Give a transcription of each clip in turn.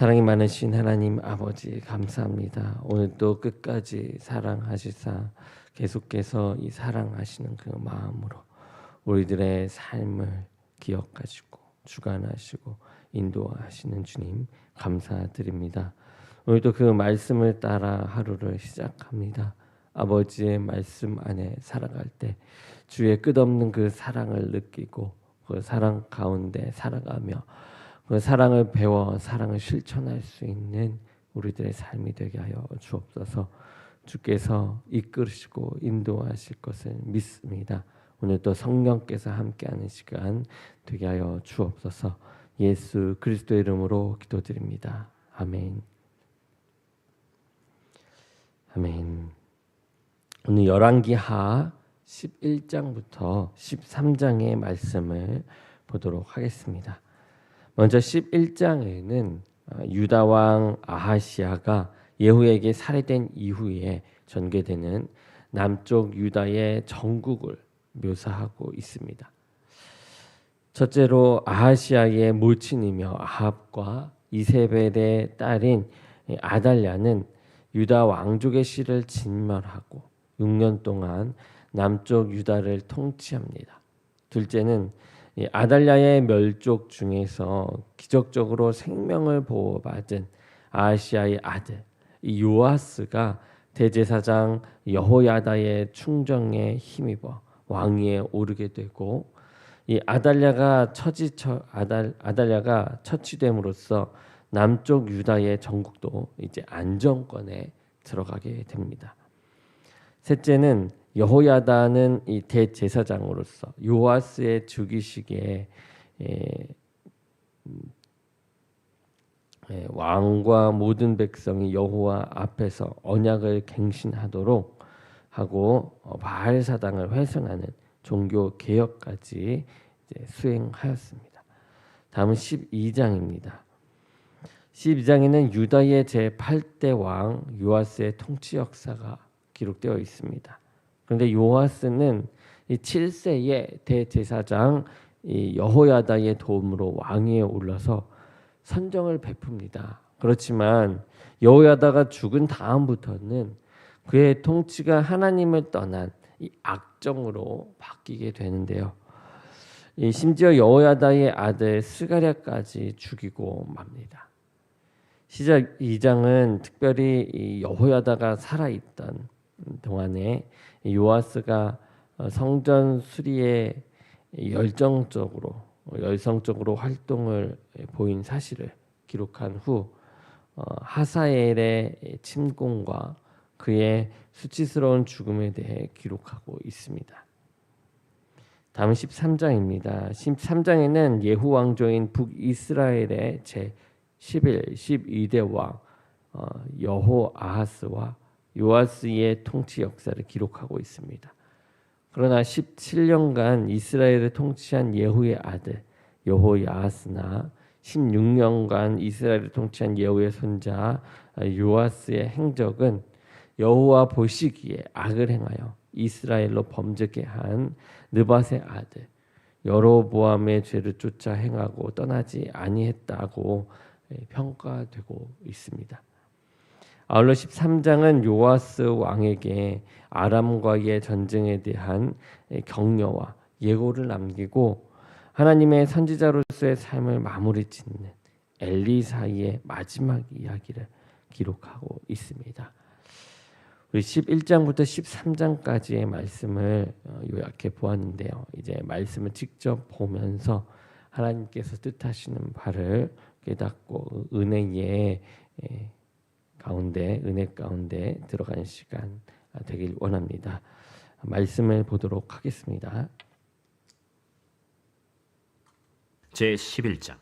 사랑이 많으신 하나님 아버지 감사합니다. 오늘 또 끝까지 사랑하시사 계속해서 이 사랑하시는 그 마음으로 우리들의 삶을 기억하시고 주관하시고 인도하시는 주님 감사드립니다. 오늘도 그 말씀을 따라 하루를 시작합니다. 아버지의 말씀 안에 살아갈 때 주의 끝없는 그 사랑을 느끼고 그 사랑 가운데 살아가며 그 사랑을 배워 사랑을 실천할 수 있는 우리들의 삶이 되게 하여 주옵소서. 주께서 이끌으시고 인도하실 것을 믿습니다. 오늘 또 성령께서 함께하는 시간 되게 하여 주옵소서. 예수 그리스도 이름으로 기도드립니다. 아멘. 아멘. 오늘 열왕기하 11장부터 13장의 말씀을 보도록 하겠습니다. 먼저 11장에는 어, 유다 왕 아하시아가 예후에게 살해된 이후에 전개되는 남쪽 유다의 전국을 묘사하고 있습니다. 첫째로 아하시아의 모친이며 아합과 이세벨의 딸인 아달랴는 유다 왕족의 씨를 진멸하고 6년 동안 남쪽 유다를 통치합니다. 둘째는 아달랴의 멸족 중에서 기적적으로 생명을 보호받은 아시아의 아들 요아스가 대제사장 여호야다의 충정에 힘입어 왕위에 오르게 되고 이 아달랴가 처지 처 아달 아달랴가 처치됨으로써 남쪽 유다의 전국도 이제 안정권에 들어가게 됩니다. 셋째는 여호야다는 이 대제사장으로서 요아스의 즉위식에 음, 왕과 모든 백성이 여호와 앞에서 언약을 갱신하도록 하고 어, 바알 사당을 훼손하는 종교 개혁까지 수행하였습니다. 다음은 12장입니다. 12장에는 유다의 제 8대 왕 요아스의 통치 역사가 기록되어 있습니다. 그런데 요아스는 이 7세의 대제사장 이 여호야다의 도움으로 왕위에 올라서 선정을 베풉니다. 그렇지만 여호야다가 죽은 다음부터는 그의 통치가 하나님을 떠난 이 악정으로 바뀌게 되는데요. 이 심지어 여호야다의 아들 스가랴까지 죽이고 맙니다. 시작 2장은 특별히 여호야다가 살아 있던 동안에 요아스가 어, 성전 수리에 열정적으로 열성적으로 활동을 보인 사실을 기록한 후 어, 하사엘의 침공과 그의 수치스러운 죽음에 대해 기록하고 있습니다. 다음 13장입니다. 13장에는 예후 왕조인 북이스라엘의 제 11, 12대 왕 어, 여호 아하스와 요아스의 통치 역사를 기록하고 있습니다. 그러나 17년간 이스라엘을 통치한 예후의 아들 여호야스나 16년간 이스라엘을 통치한 예후의 손자 요아스의 행적은 여호와 보시기에 악을 행하여 이스라엘로 범죄케 한 느밧의 아들 여로보암의 죄를 쫓아 행하고 떠나지 아니했다고 평가되고 있습니다. 아울러 13장은 요아스 왕에게 아람과의 전쟁에 대한 격려와 예고를 남기고 하나님의 선지자로서의 삶을 마무리 짓는 엘리사의 마지막 이야기를 기록하고 있습니다. 우리 11장부터 13장까지의 말씀을 어, 요약해 보았는데요. 이제 말씀을 직접 보면서 하나님께서 뜻하시는 바를 깨닫고 은혜의 가운데 은혜 가운데 들어가는 시간 되길 원합니다. 말씀을 보도록 하겠습니다. 제 11장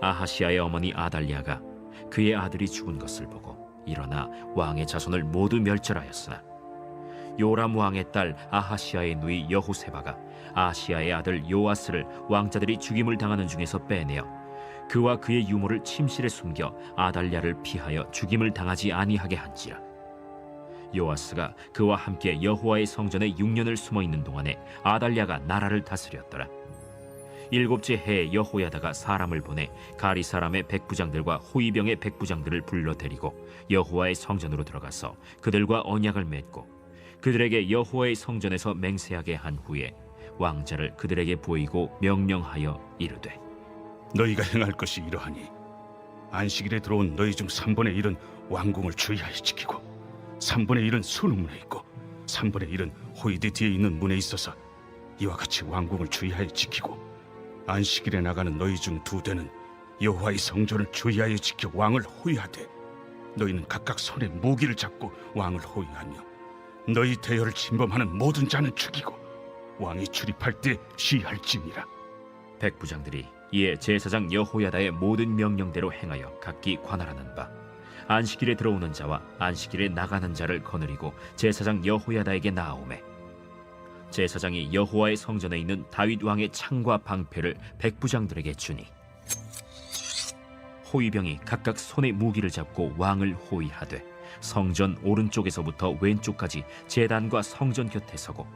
아하시아의 어머니 아달리아가 그의 아들이 죽은 것을 보고 일어나 왕의 자손을 모두 멸절하였으나 요람 왕의 딸 아하시아의 누이 여호세바가 아시아의 아들 요아스를 왕자들이 죽임을 당하는 중에서 빼내어 그와 그의 유모를 침실에 숨겨 아달랴를 피하여 죽임을 당하지 아니하게 한지라. 요아스가 그와 함께 여호와의 성전에 6년을 숨어 있는 동안에 아달랴가 나라를 다스렸더라. 일곱째 해에 여호야다가 사람을 보내 가리 사람의 백부장들과 호위병의 백부장들을 불러 데리고 여호와의 성전으로 들어가서 그들과 언약을 맺고 그들에게 여호와의 성전에서 맹세하게 한 후에 왕자를 그들에게 보이고 명령하여 이르되 너희가 행할 것이 이러하니 안식일에 들어온 너희 중 3분의 1은 왕궁을 주의하여 지키고 3분의 1은 수능문에 있고 3분의 1은 호이드 뒤에 있는 문에 있어서 이와 같이 왕궁을 주의하여 지키고 안식일에 나가는 너희 중 두 대는 여호와의 성전을 주의하여 지켜 왕을 호위하되 너희는 각각 손에 무기를 잡고 왕을 호위하며 너희 대열을 침범하는 모든 자는 죽이고 왕이 출입할 때 시할지니라. 백부장들이 이에 제사장 여호야다의 모든 명령대로 행하여 각기 관할하는 바. 안식일에 들어오는 자와 안식일에 나가는 자를 거느리고 제사장 여호야다에게 나아오매. 제사장이 여호와의 성전에 있는 다윗 왕의 창과 방패를 백부장들에게 주니 호위병이 각각 손에 무기를 잡고 왕을 호위하되 성전 오른쪽에서부터 왼쪽까지 제단과 성전 곁에 서고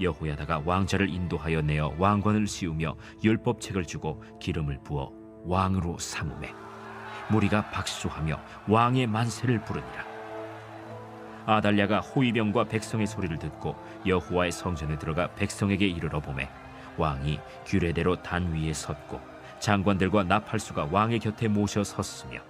여호야다가 왕자를 인도하여 내어 왕관을 씌우며 율법책을 주고 기름을 부어 왕으로 삼음해 무리가 박수하며 왕의 만세를 부르니라. 아달랴가 호위병과 백성의 소리를 듣고 여호와의 성전에 들어가 백성에게 이르러 보매 왕이 규례대로 단 위에 섰고 장관들과 나팔수가 왕의 곁에 모셔 섰으며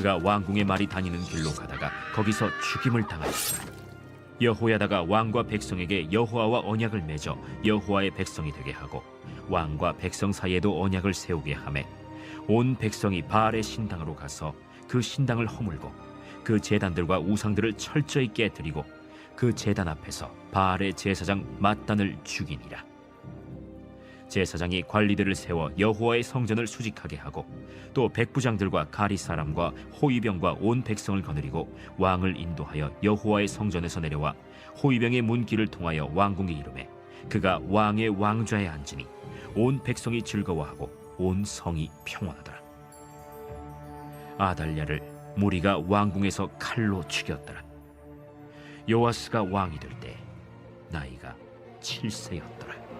그가 왕궁의 말이 다니는 길로 가다가 거기서 죽임을 당하였더라 여호야다가 왕과 백성에게 여호와와 언약을 맺어 여호와의 백성이 되게 하고 왕과 백성 사이에도 언약을 세우게 하매 온 백성이 바알의 신당으로 가서 그 신당을 허물고 그 제단들과 우상들을 철저히 깨뜨리고 그 제단 앞에서 바알의 제사장 mat단을 죽이니라. 제사장이 관리들을 세워 여호와의 성전을 수직하게 하고 또 백부장들과 가리 사람과 호위병과 온 백성을 거느리고 왕을 인도하여 여호와의 성전에서 내려와 호위병의 문길을 통하여 왕궁에 이름에 그가 왕의 왕좌에 앉으니 온 백성이 즐거워하고 온 성이 평온하더라. 아달랴를 무리가 왕궁에서 칼로 죽였더라. 요아스가 왕이 될 때 나이가 7세였더라.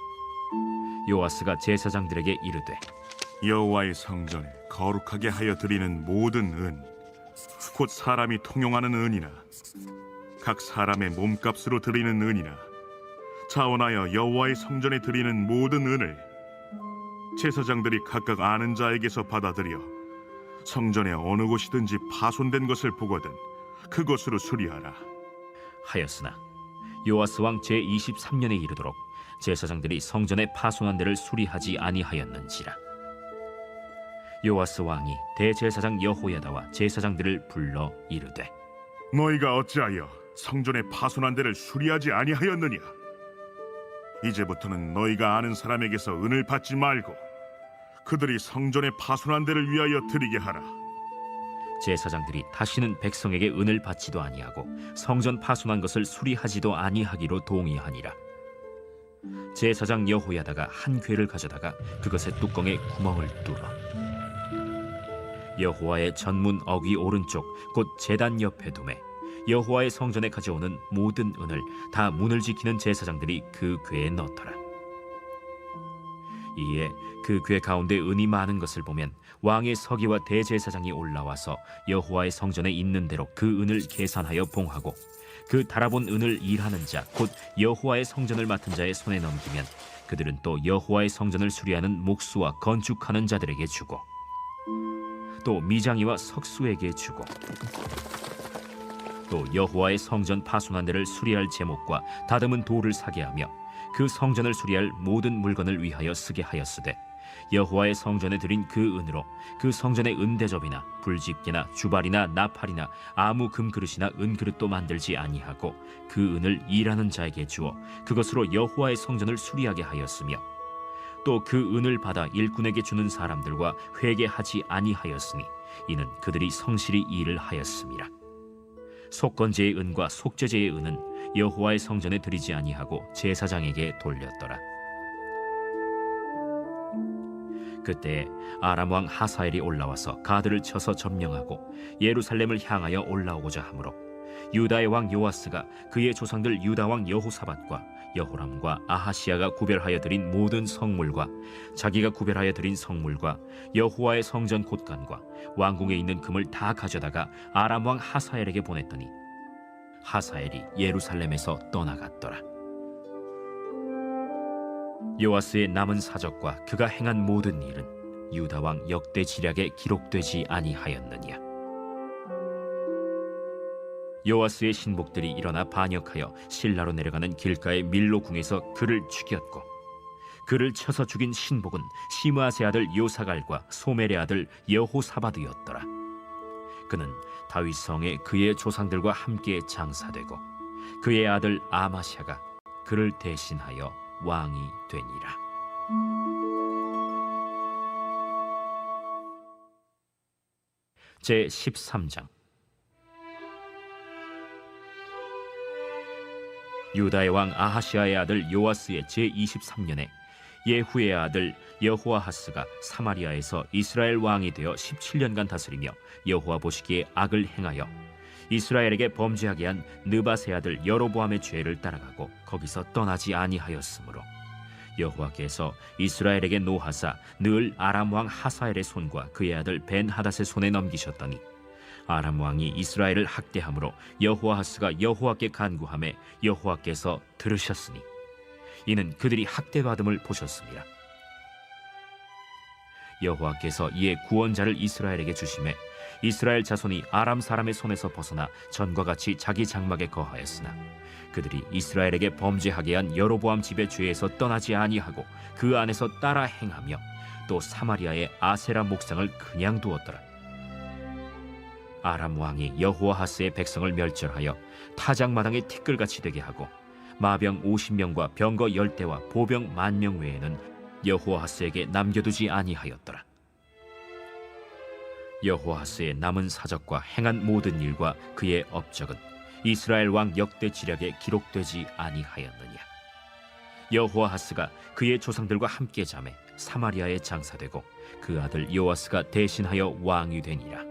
요아스가 제사장들에게 이르되 여호와의 성전에 거룩하게 하여 드리는 모든 은, 곧 사람이 통용하는 은이나 각 사람의 몸값으로 드리는 은이나 자원하여 여호와의 성전에 드리는 모든 은을 제사장들이 각각 아는 자에게서 받아들여 성전의 어느 곳이든지 파손된 것을 보거든 그것으로 수리하라. 하였으나 요아스 왕 제 23년에 이르도록 제사장들이 성전의 파손한 데를 수리하지 아니하였는지라 요아스 왕이 대제사장 여호야다와 제사장들을 불러 이르되 너희가 어찌하여 성전의 파손한 데를 수리하지 아니하였느냐? 이제부터는 너희가 아는 사람에게서 은을 받지 말고 그들이 성전의 파손한 데를 위하여 드리게 하라. 제사장들이 다시는 백성에게 은을 받지도 아니하고 성전 파손한 것을 수리하지도 아니하기로 동의하니라. 제사장 여호야다가 한 괴를 가져다가 그것의 뚜껑에 구멍을 뚫어 여호와의 전문 어귀 오른쪽 곧 제단 옆에 두매 여호와의 성전에 가져오는 모든 은을 다 문을 지키는 제사장들이 그 괴에 넣더라. 이에 그괴 가운데 은이 많은 것을 보면 왕의 서기와 대제사장이 올라와서 여호와의 성전에 있는 대로 그 은을 계산하여 봉하고 그 달아본 은을 일하는 자 곧 여호와의 성전을 맡은 자의 손에 넘기면 그들은 또 여호와의 성전을 수리하는 목수와 건축하는 자들에게 주고 또 미장이와 석수에게 주고 또 여호와의 성전 파손한 데를 수리할 제목과 다듬은 돌을 사게 하며 그 성전을 수리할 모든 물건을 위하여 쓰게 하였으되 여호와의 성전에 드린 그 은으로 그 성전의 은대접이나 불집게나 주발이나 나팔이나 아무 금그릇이나 은그릇도 만들지 아니하고 그 은을 일하는 자에게 주어 그것으로 여호와의 성전을 수리하게 하였으며 또 그 은을 받아 일꾼에게 주는 사람들과 회개하지 아니하였으니 이는 그들이 성실히 일을 하였음이라 속건제의 은과 속죄제의 은은 여호와의 성전에 드리지 아니하고 제사장에게 돌렸더라. 그때 아람 왕 하사엘이 올라와서 가드를 쳐서 점령하고 예루살렘을 향하여 올라오고자 하므로 유다의 왕 요아스가 그의 조상들 유다 왕 여호사밧과 여호람과 아하시아가 구별하여 드린 모든 성물과 자기가 구별하여 드린 성물과 여호와의 성전 곳간과 왕궁에 있는 금을 다 가져다가 아람 왕 하사엘에게 보냈더니 하사엘이 예루살렘에서 떠나갔더라. 요아스의 남은 사적과 그가 행한 모든 일은 유다 왕 역대 지략에 기록되지 아니하였느냐. 요아스의 신복들이 일어나 반역하여 신라로 내려가는 길가의 밀로 궁에서 그를 죽였고 그를 쳐서 죽인 신복은 시므아세 아들 요사갈과 소멜의 아들 여호사바드였더라. 그는 다윗 성에 그의 조상들과 함께 장사되고 그의 아들 아마샤가 그를 대신하여 왕이 되니라. 제 13장 유다의 왕 아하시아의 아들 요아스의 제 23년에 예후의 아들 여호아하스가 사마리아에서 이스라엘 왕이 되어 17년간 다스리며 여호와 보시기에 악을 행하여 이스라엘에게 범죄하게 한 느바세 아들 여로보암의 죄를 따라가고 거기서 떠나지 아니하였으므로 여호와께서 이스라엘에게 노하사 늘 아람 왕 하사엘의 손과 그의 아들 벤 하닷의 손에 넘기셨더니 아람 왕이 이스라엘을 학대함으로 여호아하스가 여호와께 간구함에 여호와께서 들으셨으니 이는 그들이 학대받음을 보셨습니다. 여호와께서 이에 구원자를 이스라엘에게 주심에 이스라엘 자손이 아람 사람의 손에서 벗어나 전과 같이 자기 장막에 거하였으나 그들이 이스라엘에게 범죄하게 한 여로보암 집의 죄에서 떠나지 아니하고 그 안에서 따라 행하며 또 사마리아의 아세라 목상을 그냥 두었더라. 아람 왕이 여호아하스의 백성을 멸절하여 타작마당의 티끌같이 되게 하고 마병 50명과 병거 10대와 보병 만명 외에는 여호아하스에게 남겨두지 아니하였더라. 여호아하스의 남은 사적과 행한 모든 일과 그의 업적은 이스라엘 왕 역대 지략에 기록되지 아니하였느냐. 여호아하스가 그의 조상들과 함께 잠에 사마리아에 장사되고 그 아들 요아스가 대신하여 왕이 되니라.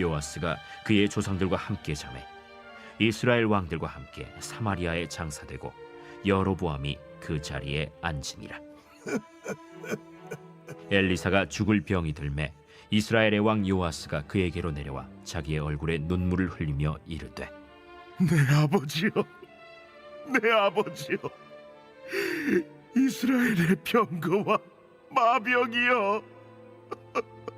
요아스가 그의 조상들과 함께 잠에 이스라엘 왕들과 함께 사마리아에 장사되고 여로보암이 그 자리에 앉으니라. 엘리사가 죽을 병이 들매 이스라엘의 왕 요아스가 그에게로 내려와 자기의 얼굴에 눈물을 흘리며 이르되 내 아버지여, 내 아버지여, 이스라엘의 병거와 마병이여.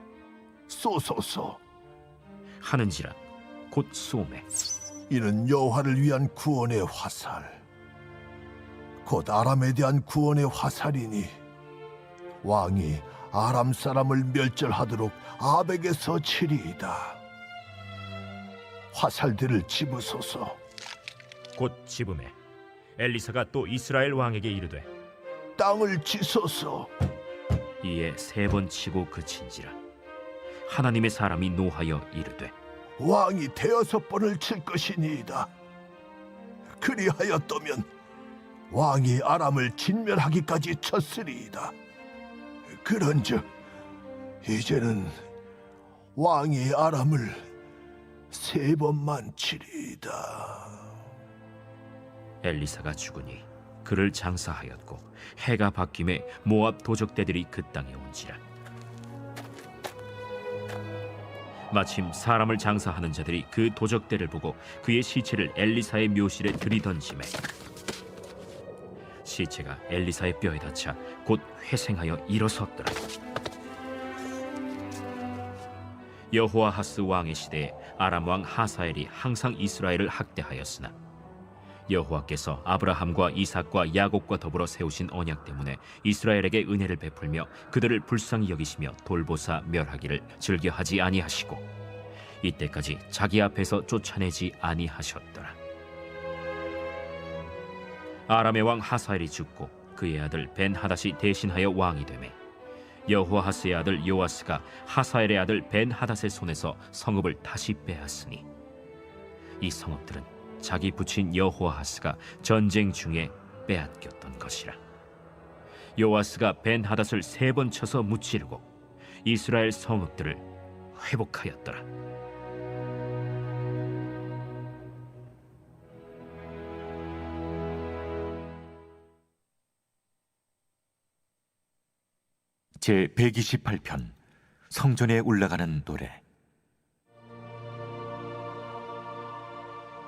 쏘소서. 하는지라 곧 소매. 이는 여호와를 위한 구원의 화살 곧 아람에 대한 구원의 화살이니 왕이 아람 사람을 멸절하도록 아벡에서 치리이다. 화살들을 집으소서. 곧 집음에 엘리사가 또 이스라엘 왕에게 이르되 땅을 치소서. 이에 세 번 치고 그친지라 하나님의 사람이 노하여 이르되 왕이 대여섯 번을 칠 것이니이다. 그리하였다면 왕이 아람을 진멸하기까지 쳤으리이다. 그런즉 이제는 왕이 아람을 세 번만 치리이다. 엘리사가 죽으니 그를 장사하였고 해가 바뀜에 모압 도적대들이 그 땅에 온지라 마침 사람을 장사하는 자들이 그 도적대를 보고 그의 시체를 엘리사의 묘실에 들이던지매 시체가 엘리사의 뼈에 닿자 곧 회생하여 일어섰더라. 여호아하스 왕의 시대에 아람 왕 하사엘이 항상 이스라엘을 학대하였으나 여호와께서 아브라함과 이삭과 야곱과 더불어 세우신 언약 때문에 이스라엘에게 은혜를 베풀며 그들을 불쌍히 여기시며 돌보사 멸하기를 즐겨하지 아니하시고 이때까지 자기 앞에서 쫓아내지 아니하셨더라. 아람의 왕 하사엘이 죽고 그의 아들 벤 하닷이 대신하여 왕이 되매 여호아하스의 아들 요아스가 하사엘의 아들 벤 하닷의 손에서 성읍을 다시 빼앗으니 이 성읍들은 자기 부친 여호아하스가 전쟁 중에 빼앗겼던 것이라. 요아스가 벤 하닷을 세 번 쳐서 무찌르고 이스라엘 성읍들을 회복하였더라. 제 128편 성전에 올라가는 노래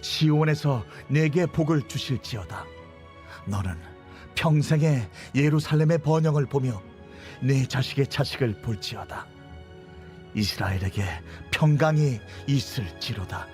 시온에서 내게 복을 주실지어다. 너는 평생에 예루살렘의 번영을 보며 내 자식의 자식을 볼지어다. 이스라엘에게 평강이 있을지로다.